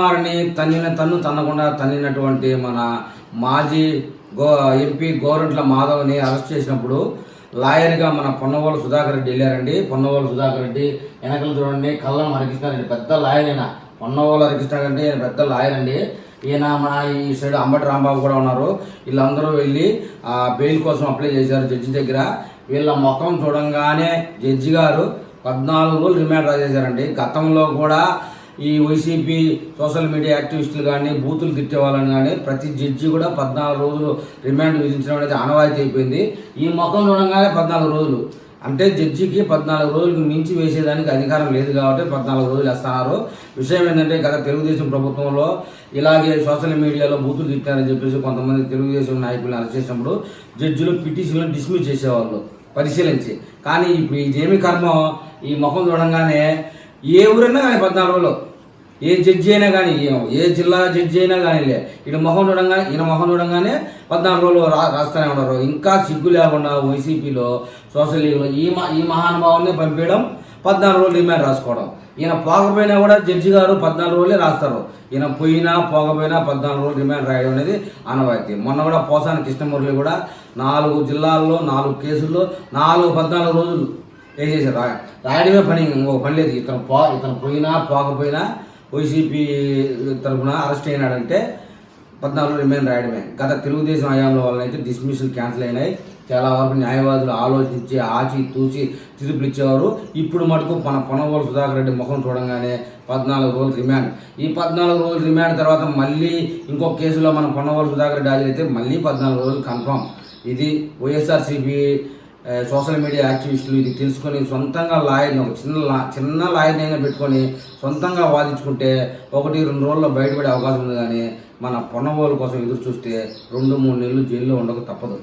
కుమారుని తన్నిన తన్ను తన్నకుండా తన్నినటువంటి మన మాజీ గో ఎంపీ గోరంట్ల మాధవ్ని అరెస్ట్ చేసినప్పుడు లాయర్గా మన పొన్నవోలు సుధాకర్ రెడ్డి వెళ్ళారండి. పొన్నవోలు సుధాకర్ రెడ్డి వెనకలు చూడండి. కళ్ళం హరికృష్ణారెడ్డి పెద్ద లాయర్ ఈయన. పొన్నవోలు హరికృష్ణారెడ్డి ఈయన పెద్ద లాయర్ అండి. ఈయన మన ఈ సైడ్ అంబటి రాంబాబు కూడా ఉన్నారు. వీళ్ళందరూ వెళ్ళి ఆ బెయిల్ కోసం అప్లై చేశారు జడ్జి దగ్గర. వీళ్ళ ముఖం చూడంగానే జడ్జి గారు పద్నాలుగు రోజులు రిమాండ్ రాజేశారండి గతంలో కూడా ఈ వైసీపీ సోషల్ మీడియా యాక్టివిస్టులు కానీ బూతులు తిట్టే వాళ్ళని కానీ ప్రతి జడ్జి కూడా పద్నాలుగు రోజులు రిమాండ్ విధించడం అనేది ఆనవాయితీ అయిపోయింది. ఈ మొఖం చూడంగానే పద్నాలుగు రోజులు. అంటే జడ్జికి పద్నాలుగు రోజులకు మించి వేసేదానికి అధికారం లేదు కాబట్టి పద్నాలుగు రోజులు వేస్తున్నారు. విషయం ఏంటంటే గత తెలుగుదేశం ప్రభుత్వంలో ఇలాగే సోషల్ మీడియాలో బూతులు తిట్టారని చెప్పేసి కొంతమంది తెలుగుదేశం నాయకులను అరెస్ట్ చేసినప్పుడు జడ్జిలు పిటిషన్లను డిస్మిస్ చేసేవాళ్ళు పరిశీలించి. కానీ ఇప్పుడు ఇదేమి కర్మ? ఈ ముఖం చూడంగానే ఏ ఊరైనా కానీ పద్నాలుగు రోజులు ఏ జడ్జి అయినా కానీ ఏ- ఏ జిల్లా జడ్జి అయినా కానీ లే ఇటు మొహం చూడంగానే ఈయన మొహం చూడంగానే పద్నాలుగు రోజులు రా రాస్తూనే ఉన్నారు. ఇంకా సిగ్గు లేకుండా వైసీపీలో సోషల్ లీగ్లో ఈ మా ఈ మహానుభావుల్ని పంపించడం పద్నాలుగు రోజులు డిమాండ్ రాసుకోవడం. ఈయన పోకపోయినా కూడా జడ్జి గారు పద్నాలుగు రోజులే రాస్తారు. ఈయన పోయినా పోకపోయినా పద్నాలుగు రోజులు రిమాండ్ రాయడం అనేది ఆనవాయితీ. మొన్న కూడా పోసాని కృష్ణమురళి కూడా నాలుగు జిల్లాల్లో నాలుగు కేసుల్లో నాలుగు పద్నాలుగు రోజులు వేసేసారు. రా రాయడమే పని ఇంకో పని లేదు. ఇతను పో ఇతను పోయినా పోకపోయినా వైసీపీ తరఫున అరెస్ట్ అయినాడంటే పద్నాలుగు రిమైన్ రాయడమే. గత తెలుగుదేశం హయాంలో వల్ల అయితే డిస్మిస్లు క్యాన్సిల్ అయినాయి. చాలా వరకు న్యాయవాదులు ఆలోచించి ఆచి తూచి తీర్పులు ఇచ్చేవారు. ఇప్పుడు మటుకు మన పొనవోలు సుధాకర్ రెడ్డి ముఖం చూడంగానే పద్నాలుగు రోజులు రిమాండ్. ఈ పద్నాలుగు రోజులు రిమాండ్ తర్వాత మళ్ళీ ఇంకో కేసులో మన పొన్నవోలు సుధాకర్ రెడ్డి హాజరైతే మళ్ళీ పద్నాలుగు రోజులు కన్ఫర్మ్ ఇది వైఎస్ఆర్సీపీ సోషల్ మీడియా యాక్టివిస్టులు ఇది తెలుసుకొని సొంతంగా లాయర్ని ఒక చిన్న లా చిన్న లాయర్ని అయినా పెట్టుకొని సొంతంగా వాదించుకుంటే ఒకటి రెండు రోజుల్లో బయటపడే అవకాశం ఉంది కానీ మన పొన్నవోలు కోసం ఎదురు చూస్తే రెండు మూడు నెలలు జైల్లో ఉండక తప్పదు.